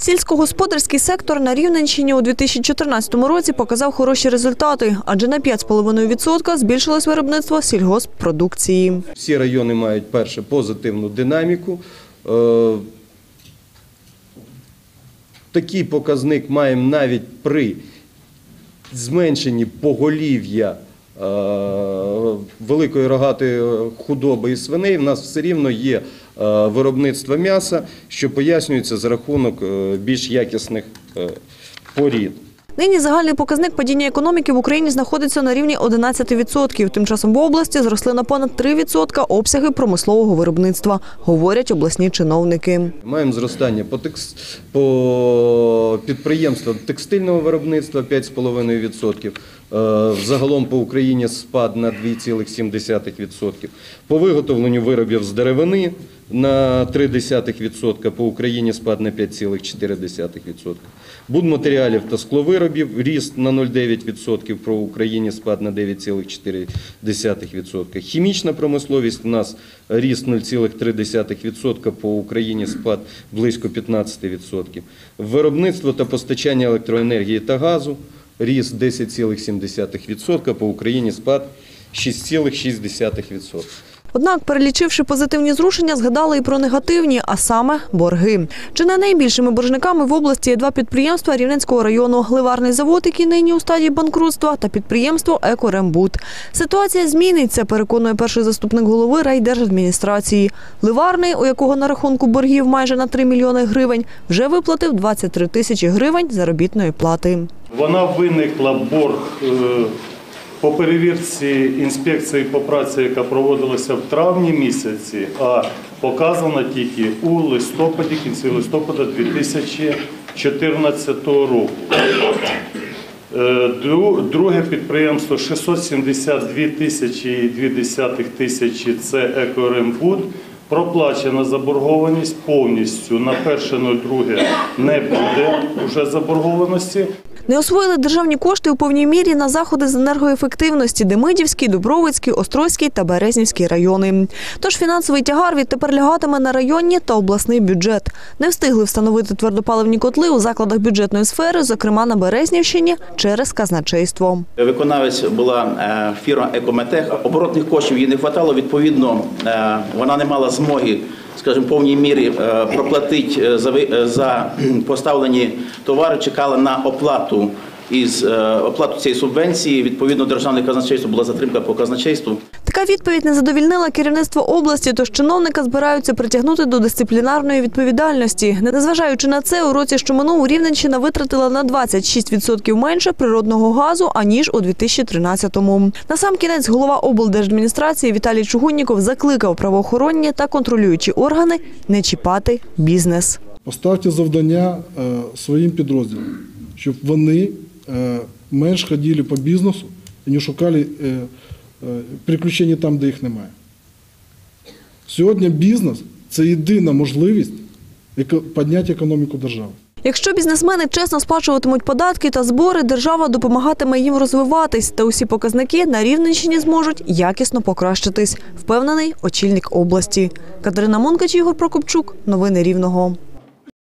Сільськогосподарський сектор на Рівненщині у 2014 році показав хороші результати, адже на 5,5% збільшилось виробництво сільгосппродукції. Всі райони мають перше позитивну динаміку. Е, Такий показник маємо навіть при зменшенні поголів'я е, великої рогатої худоби і свиней. В нас все рівно є е, виробництво м'яса, що пояснюється за рахунок е, більш якісних е, порід. Нині загальний показник падіння економіки в Україні знаходиться на рівні 11%. Тим часом в області зросли на понад 3% обсяги промислового виробництва, говорять обласні чиновники. Маємо зростання по, текс... по підприємствам текстильного виробництва 5,5%. Е, Загалом по Україні спад на 2,7%. По виготовленню виробів з деревини на 0,3%, по Україні спад на 5,4%. Будматеріалів та скловиробів ріст на 0,9%, по Україні спад на 9,4%. Хімічна промисловість у нас ріст 0,3%, по Україні спад близько 15%. Виробництво та постачання електроенергії та газу ріст 10,7%, по Україні спад 6,6%. Однак, перелічивши позитивні зрушення, згадали і про негативні, а саме борги. Чи не найбільшими боржниками в області є два підприємства Рівненського району – Ливарний завод, який нині у стадії банкрутства, та підприємство «Екорембут». Ситуація зміниться, переконує перший заступник голови райдержадміністрації. Ливарний, у якого на рахунку боргів майже на 3 мільйони гривень, вже виплатив 23 тисячі гривень заробітної плати. Вона виникла борг е, по перевірці інспекції по праці, яка проводилася в травні місяці, а показана тільки у листопаді, кінці листопада 2014 року. Е, Друге підприємство 672 тисячі і 2 тисячі це Екорембуд. Проплачена заборгованість повністю на 1.02 не буде вже заборгованості. Не освоїли державні кошти у повній мірі на заходи з енергоефективності Демидівський, Дубровицький, Острозький та Березнівський райони. Тож фінансовий тягар відтепер лягатиме на районні та обласний бюджет. Не встигли встановити твердопаливні котли у закладах бюджетної сфери, зокрема на Березнівщині, через казначейство. Виконавець була е, фірма Екометех. Оборотних коштів їй не вистачало. Відповідно, е, вона не мала змоги, скажімо, повній мірі проплатить проплатити е, за е, поставлені товари. Чекала на оплату із е, оплату цієї субвенції. Відповідно, державне казначейство була затримка по казначейству. Така відповідь не задовільнила керівництво області, тож чиновника збираються притягнути до дисциплінарної відповідальності. Незважаючи на це, у році, що минув, Рівненщина витратила на 26% менше природного газу, аніж у 2013-му. На сам кінець голова облдержадміністрації Віталій Чугунніков закликав правоохоронні та контролюючі органи не чіпати бізнес. Поставте завдання е, своїм підрозділам, щоб вони е, менш ходили по бізнесу і не шукали е, приключення там, де їх немає. Сьогодні бізнес це єдина можливість підняти економіку держави. Якщо бізнесмени чесно сплачуватимуть податки та збори, держава допомагатиме їм розвиватись, та усі показники на Рівненщині зможуть якісно покращитись, впевнений очільник області. Катерина Монкач, Ігор Прокопчук. Новини Рівного.